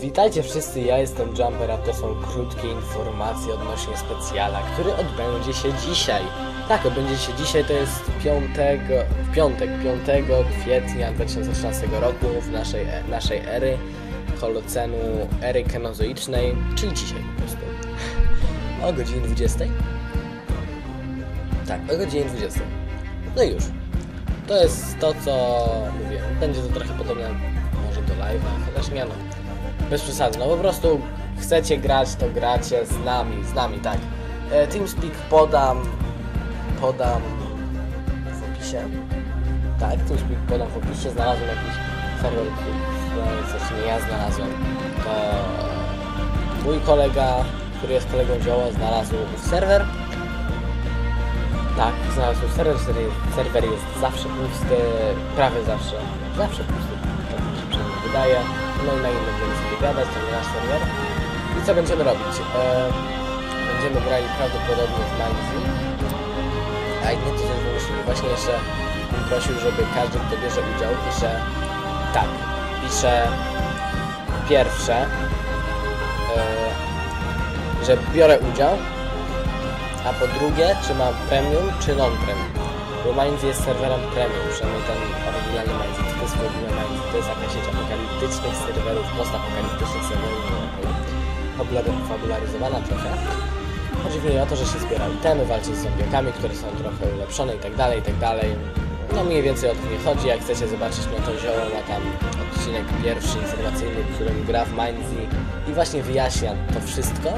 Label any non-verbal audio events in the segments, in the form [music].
Witajcie wszyscy, ja jestem Jumper, a to są krótkie informacje odnośnie specjala, który odbędzie się dzisiaj. Tak, odbędzie się dzisiaj, to jest 5, w piątek, 5 kwietnia 2013 roku w naszej, e- naszej ery holocenu, ery kenozoicznej, czyli dzisiaj po prostu. [laughs] O godzinie 20? Tak, o godzinie 20. No i już. To jest to, co mówię. Będzie to trochę podobne może do live'a, chociaż nie no. Bez przesady, no po prostu chcecie grać, to gracie z nami, z nami, tak. E, TeamSpeak podam, podam w opisie. Tak, TeamSpeak podam w opisie, znalazłem jakiś serwer, który- coś nie ja znalazłem. To mój kolega, który jest kolegą Zioła, znalazł serwer. Tak, znalazł serwer, serwer jest zawsze pusty, prawie zawsze, zawsze pusty, wydaje. No i na nim będziemy sobie gadać, to nasz serwer. I co będziemy robić? E, będziemy grali prawdopodobnie w Mindzy. A nie, to coś wymyślimy. Właśnie jeszcze bym prosił, żeby każdy, kto bierze udział, pisze tak, pisze pierwsze, e, że biorę udział, a po drugie, czy mam premium, czy non-premium. Bo Minds jest serwerem premium, przynajmniej ten oryginalny jest ogóle Minds, to jest jakaś sieć apokaliptycznych serwerów, postapokaliptycznych serwerów, fabular- fabularyzowana trochę. Chodzi w niej o to, że się zbiera itemy, walczy z zombiakami, które są trochę ulepszone i tak dalej, i tak dalej. No mniej więcej o to nie chodzi, jak chcecie zobaczyć, no to Zioło ma tam odcinek pierwszy informacyjny, w którym gra w Minds i właśnie wyjaśnia to wszystko.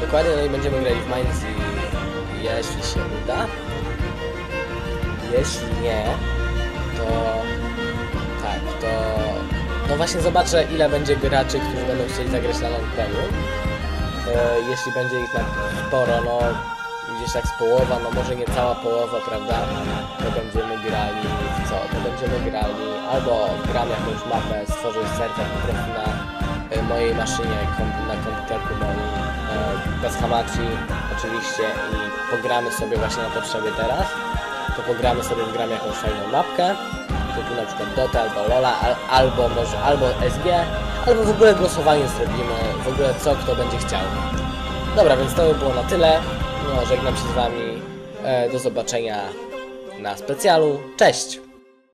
Dokładnie, no i będziemy grali w Minds i jeśli się uda, jeśli nie, no właśnie zobaczę ile będzie graczy, którzy będą chcieli zagrać na non-premium. E, jeśli będzie ich tak sporo, no gdzieś tak z połowa, no może nie cała połowa, prawda, to będziemy grali w co? To będziemy grali albo gram jakąś mapę, stworzę serwer po prostu na e, mojej maszynie, kom- na komputerku moim, e, bez hamachi oczywiście i pogramy sobie właśnie na potrzeby teraz, to pogramy sobie, gram jakąś fajną mapkę, typu na przykład Dota albo Lola, al, albo może, albo SG, albo w ogóle głosowanie zrobimy, w ogóle co kto będzie chciał. Dobra, więc to by było na tyle. No, żegnam się z Wami. E, do zobaczenia na specjalu. Cześć!